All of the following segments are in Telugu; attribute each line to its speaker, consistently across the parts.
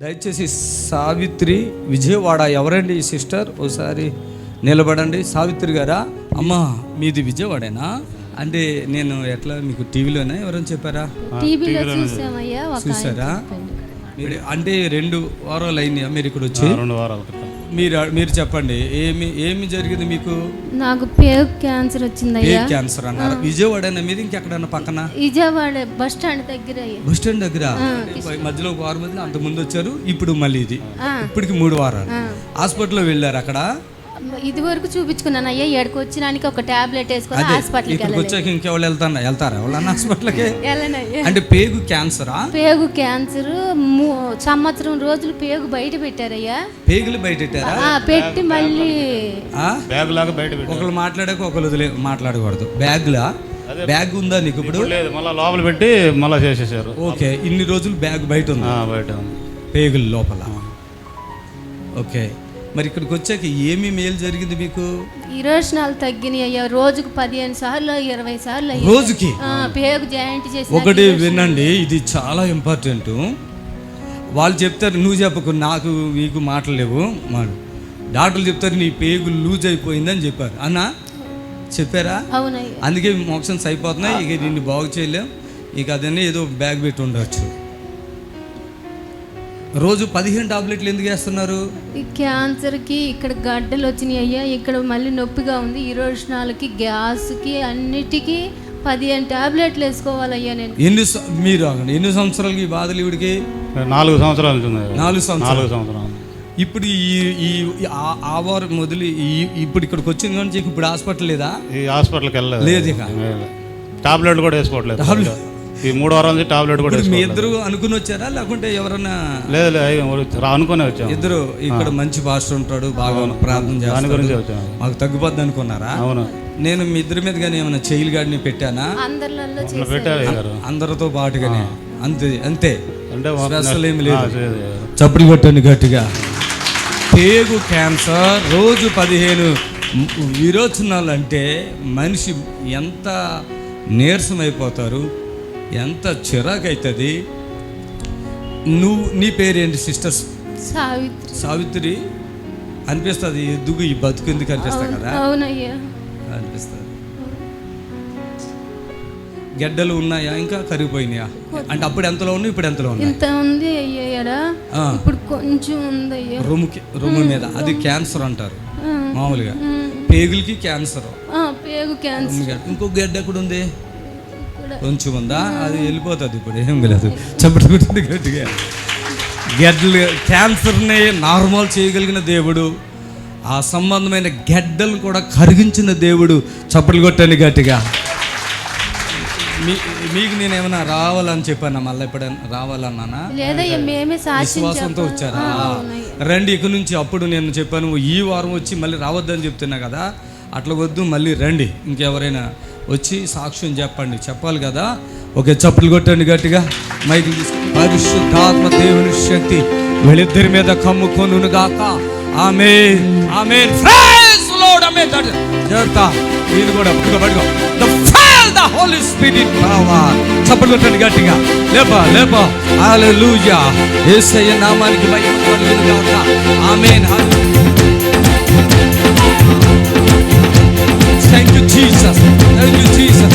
Speaker 1: దయచేసి సావిత్రి విజయవాడ ఎవరండి ఈ సిస్టర్? ఒకసారి నిలబడండి. సావిత్రి గారా? అమ్మా మీది విజయవాడేనా? అంటే నేను ఎట్లా మీకు టీవీలోనే? ఎవరైనా చెప్పారా?
Speaker 2: టీవీలో చూసామయ్యా ఒక ఆయన
Speaker 1: చూసారా?
Speaker 2: చెప్పిండు.
Speaker 1: మీరు అంటే రెండు వారాలు అయినాయా మీరు ఇక్కడ వచ్చి.
Speaker 3: రెండు వారాల క్రితం.
Speaker 1: మీరు మీరు చెప్పండి. ఏమి ఏమి జరిగింది మీకు?
Speaker 2: నాకు పేగు క్యాన్సర్
Speaker 1: ఏ
Speaker 2: వచ్చిందయ్యా
Speaker 1: క్యాన్సర్ అన్నారు. విజయవాడేనా మీది ఇంకెక్కడన్నా పక్కన?
Speaker 2: విజయవాడ బస్ స్టాండ్ దగ్గర అయ్యా.
Speaker 1: బస్ స్టాండ్ దగ్గర? మధ్యలో ఒక వారం మధ్యలో అంత ముందు వచ్చారు ఇప్పుడు మళ్ళీ ఇది. ఇప్పటికి మూడు వారాలు. హాస్పిటల్లో వెళ్ళారు అక్కడ?
Speaker 2: ఇది వరకు చూపించుకున్నాను అయ్యా ఎక్కడికి వచ్చినానికి ఒక టాబ్లెట్ వేసుకొని హాస్పిటల్కి
Speaker 1: ఇక్కడికి వచ్చాక ఇంకెవరు వెళ్తారా? వెళ్తారా? ఎవరన్నా హాస్పిటల్కి?
Speaker 2: వెళ్ళనయ్యా
Speaker 1: అంటే పేగు క్యాన్సరా?
Speaker 2: పేగు క్యాన్సర్ మూ- సంవత్సరం రోజులు పేగు బయట పెట్టారయ్యా.
Speaker 1: పేగులు బయటెట్టారా
Speaker 2: ఆ, పెట్టి మళ్ళీ
Speaker 1: ఆ?
Speaker 3: బ్యాగ్ లాగా బయట పెట్టి
Speaker 1: ఒకళ్ళు మాట్లాడాక ఒకళ్ళు వదిలే మాట్లాడకూడదు. బ్యాగ్లా? బ్యాగ్ ఉందా నీకు ఇప్పుడు
Speaker 3: లేదు మళ్ళీ లోపల పెట్టి మళ్ళీ చేసేసారు.
Speaker 1: ఓకే ఇన్ని రోజులు బ్యాగ్ బయట ఉంది?
Speaker 3: ఆ, బయట ఉంది.
Speaker 1: పేగుల లోపల. ఓకే. మరి ఇక్కడికి వచ్చాక ఏమి మేలు జరిగింది మీకు?
Speaker 2: ఇరోషనాలు తగ్గినాయి అయ్యా. రోజుకు పదిహేను సార్లు ఇరవై సార్లు అయ్యా.
Speaker 1: రోజుకి?
Speaker 2: ఆ, పేగు జాయింట్ చేసి
Speaker 1: ఒకటి వినండి ఇది చాలా ఇంపార్టెంట్ వాళ్ళు చెప్తారు నువ్వు చెప్పకు నాకు నీకు మాటలు లేవు. మా డాక్టర్లు చెప్తారు నీ పేగు లూజ్ అయిపోయిందని చెప్పారు. అన్నా? చెప్పారా?
Speaker 2: అవునయ్యా.
Speaker 1: అందుకే మోక్షన్స్ అయిపోతున్నాయి ఇక నిన్ను బాగు చేయలేం. ఇక అదన్నీ ఏదో బ్యాగ్ పెట్టి ఉండవచ్చు రోజు పదిహేను టాబ్లెట్లు ఎందుకు వేస్తున్నారు?
Speaker 2: ఈ క్యాన్సర్కి ఇక్కడ గడ్డలు వచ్చినాయి అయ్యా ఇక్కడ మళ్ళీ నొప్పిగా ఉంది. ఇరోషనాలకి గ్యాస్కి అన్నిటికీ పదిహేను టాబ్లెట్లు వేసుకోవాలయ్యా నేను.
Speaker 1: ఎన్ని స- మీరు ఆగండి. ఎన్ని సంవత్సరాలకి ఈ బాధలు ఇవిడికి?
Speaker 3: నాలుగు సంవత్సరాల నుంచి ఉంది
Speaker 1: నాలుగు సంవత్సరాలు.
Speaker 3: నాలుగు సంవత్సరాలు.
Speaker 1: ఇప్పుడు ఈ ఈ ఈ ఆ- ఆ వారం మొదలు ఈ ఇప్పుడు ఇక్కడికి వచ్చింది కానీ ఇప్పుడు హాస్పిటల్ లేదా?
Speaker 3: ఈ హాస్పిటల్కి వెళ్ళలేదు.
Speaker 1: లేదు ఇక.
Speaker 3: టాబ్లెట్ కూడా వేసుకోవట్లేదు. ఈ మూడు వారాల నుంచి టాబ్లెట్ కూడా
Speaker 1: మీ ఇద్దరు అనుకుని వచ్చారా? లేకుంటే ఎవరన్నా
Speaker 3: లేదు లేదు అనుకునే వచ్చాము.
Speaker 1: ఇద్దరు ఇక్కడ మంచి పాస్టర్ ఉంటాడు బాగా ప్రార్థన చేస్తాడు. మాకు తగ్గిపోద్ది అనుకున్నారా?
Speaker 3: అవును.
Speaker 1: నేను మీ ఇద్దరి మీద కానీ ఏమైనా చైల్ గాడిని పెట్టానా?
Speaker 3: పెట్టారు అయ్యారు
Speaker 1: అందరితో పాటుగానే. అంతే అంతే.
Speaker 3: అంటే
Speaker 1: ఏమి లేదు. చప్పటి కొట్టండి గట్టిగా. పేగు క్యాన్సర్ రోజు పదిహేను విరోచనాలు అంటే మనిషి ఎంత నీరసం అయిపోతారు? ఎంత చిరాకు అవుతుంది నువ్వు నీ పేరేంటి సిస్టర్స్
Speaker 2: సావిత్రి.
Speaker 1: సావిత్రి? అనిపిస్తుంది ఎద్దుగు ఈ బతుకు ఎందుకు అనిపిస్తా కదా?
Speaker 2: అవునయ్యా.
Speaker 1: అనిపిస్తుంది. గెడ్డలు ఉన్నాయా? ఇంకా కరిగిపోయినాయా? అంటే అప్పుడు ఎంతలో ఉన్నాయి ఇప్పుడు ఎంతలో ఉన్నాయి?
Speaker 2: ఇంత ఉంది అయ్యాడా. ఇప్పుడు కొంచెం ఉంది
Speaker 1: రొమ్ముకి రొమ్ము మీద. అది క్యాన్సర్ అంటారు. మామూలుగా. పేగులకి క్యాన్సర్.
Speaker 2: పేగు క్యాన్సర్.
Speaker 1: రొమ్ము. ఇంకో గడ్డ ఎక్కడ ఉంది? కొంచెం ఉందా అది వెళ్ళిపోతుంది ఇప్పుడు. ఏం లేదు. చప్పటి కొట్టింది గట్టిగా. గెడ్డలు క్యాన్సర్ని నార్మల్ చేయగలిగిన దేవుడు ఆ సంబంధమైన గెడ్డలు కూడా కరిగించిన దేవుడు చప్పట్లు కొట్టండి గట్టిగా. మీ మీకు నేను ఏమైనా రావాలని చెప్పానా? మళ్ళీ ఎప్పుడైనా రావాలన్నానా? విశ్వాసంతో. వచ్చారా. రండి ఇక నుంచి అప్పుడు నేను చెప్పాను ఈ వారం వచ్చి మళ్ళీ రావద్దని చెప్తున్నా కదా అట్లా వద్దు మళ్ళీ రండి. ఇంకెవరైనా వచ్చి సాక్ష్యం చెప్పండి. చెప్పాలి కదా? ఓకే చప్పులు కొట్టండి గట్టిగా. మైకి పరిశుద్ధాత్మ దేవుని శక్తి వీళ్ళిద్దరి మీద కమ్ముకొను గాక. ఆమె ఆమె జాగ్రత్త. వీళ్ళు కూడా పట్టుకో పట్టుకో. The fire the Holy Spirit power చప్పట్లు కొట్టండి గట్టిగా. లేపా లేపా. హల్లెలూయా యేసయ్య నామానికి మహిమ కలుగును గాక. Amen. Thank Thank
Speaker 4: you, Jesus. Thank you, Jesus.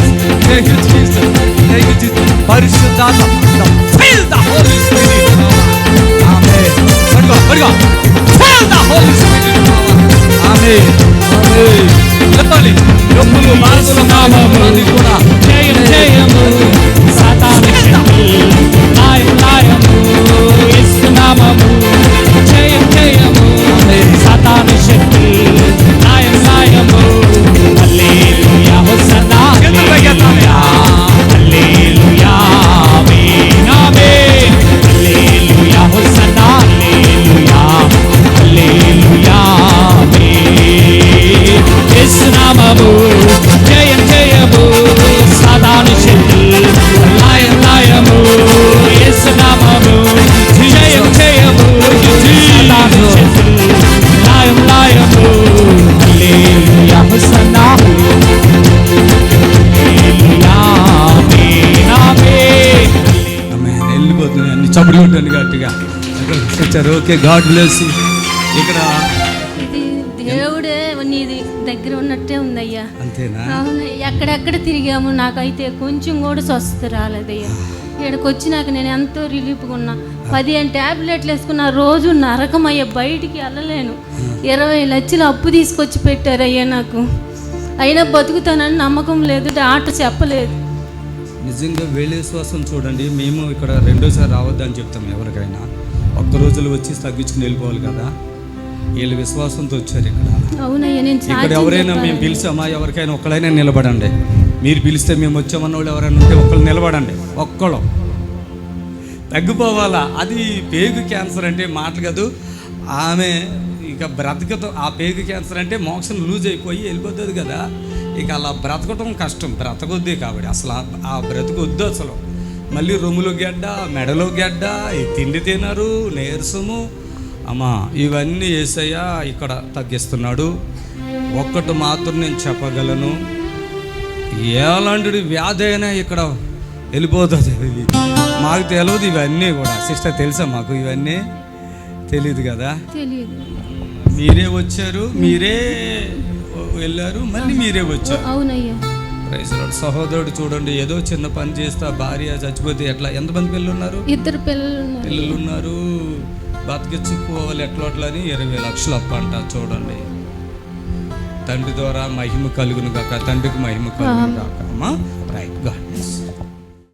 Speaker 4: Thank you, Jesus. Thank you, Jesus. പരിശുദ്ധാത്മ
Speaker 1: సిస్టర్ ఓకే గాడ్ బ్లెస్ ఇక్కడ
Speaker 2: దేవుడే నీది దగ్గర ఉన్నట్టే ఉందయ్యా.
Speaker 1: అంతేనా?
Speaker 2: అవును ఎక్కడెక్కడ తిరిగాము నాకైతే కొంచెం కూడా స్వస్థత రాలేదయ్యా. ఇక్కడికి వచ్చినాక నేను ఎంతో రిలీఫ్గా ఉన్నా. పదిహేను ట్యాబ్లెట్లు వేసుకున్న రోజు నరకమయ్యా బయటికి వెళ్ళలేను. ఇరవై లక్షలు అప్పు తీసుకొచ్చి పెట్టారయ్యా నాకు. అయినా బతుకుతానని నమ్మకం లేదు డాక్టర్ చెప్పలేదు.
Speaker 1: నిజంగా వేళే శ్వాసం చూడండి మేము ఇక్కడ రెండోసారి రావద్దని చెప్తాం ఎవరికైనా. ఒక్క రోజులు వచ్చి తగ్గించుకుని వెళ్ళిపోవాలి కదా. వీళ్ళు విశ్వాసంతో వచ్చారు ఇక్కడ. ఇక్కడ ఎవరైనా మేము. పిలిచామా? ఎవరికైనా ఒక్కడైనా నిలబడండి. మీరు పిలిస్తే మేము వచ్చామన్న వాళ్ళు ఎవరైనా ఉంటే ఒక్కళ్ళు నిలబడండి. ఒక్కళ్ళు. తగ్గిపోవాలా? అది పేగు క్యాన్సర్ అంటే మాటలు కాదు. ఆమె ఇక బ్రతకటం ఆ పేగు క్యాన్సర్ అంటే మోక్షం లూజ్ అయిపోయి వెళ్ళిపోతుంది కదా. ఇక అలా బ్రతకటం కష్టం. బ్రతకొద్ది కాబట్టి. అసలు ఆ- ఆ బ్రతకొద్దు అసలు. మళ్ళీ రొమ్ములో గడ్డ మెడలో గడ్డ ఈ తిండి తినరు నీరసము అమ్మా ఇవన్నీ ఏసయ్య ఇక్కడ తగ్గిస్తున్నాడు. ఒక్కటి మాత్రం నేను చెప్పగలను. ఎలాంటి వ్యాధి అయినా ఇక్కడ వెళ్ళిపోతుంది. మాకు తెలియదు ఇవన్నీ కూడా. సిస్టర్ తెలుసా మాకు ఇవన్నీ? తెలియదు కదా? మీరే వచ్చారు మీరే వెళ్ళారు మళ్ళీ మీరే వచ్చారు.
Speaker 2: అవునయ్యా.
Speaker 1: సహోదరుడు చూడండి ఏదో చిన్న పని చేస్తా భార్య చచ్చిపోతే ఎట్లా? ఎంతమంది పిల్లలు ఉన్నారు
Speaker 2: ఇద్దరు పిల్లలు ఉన్నారు
Speaker 1: పిల్లలు ఉన్నారు బతికించుకోవాలి ఎట్లా అని ఇరవై లక్షలు అప్ప అంట చూడండి. తండ్రి ద్వారా మహిమ కలుగును కాక తండ్రికి మహిమ కలుగును కాక అమ్మా రైట్ గాడ్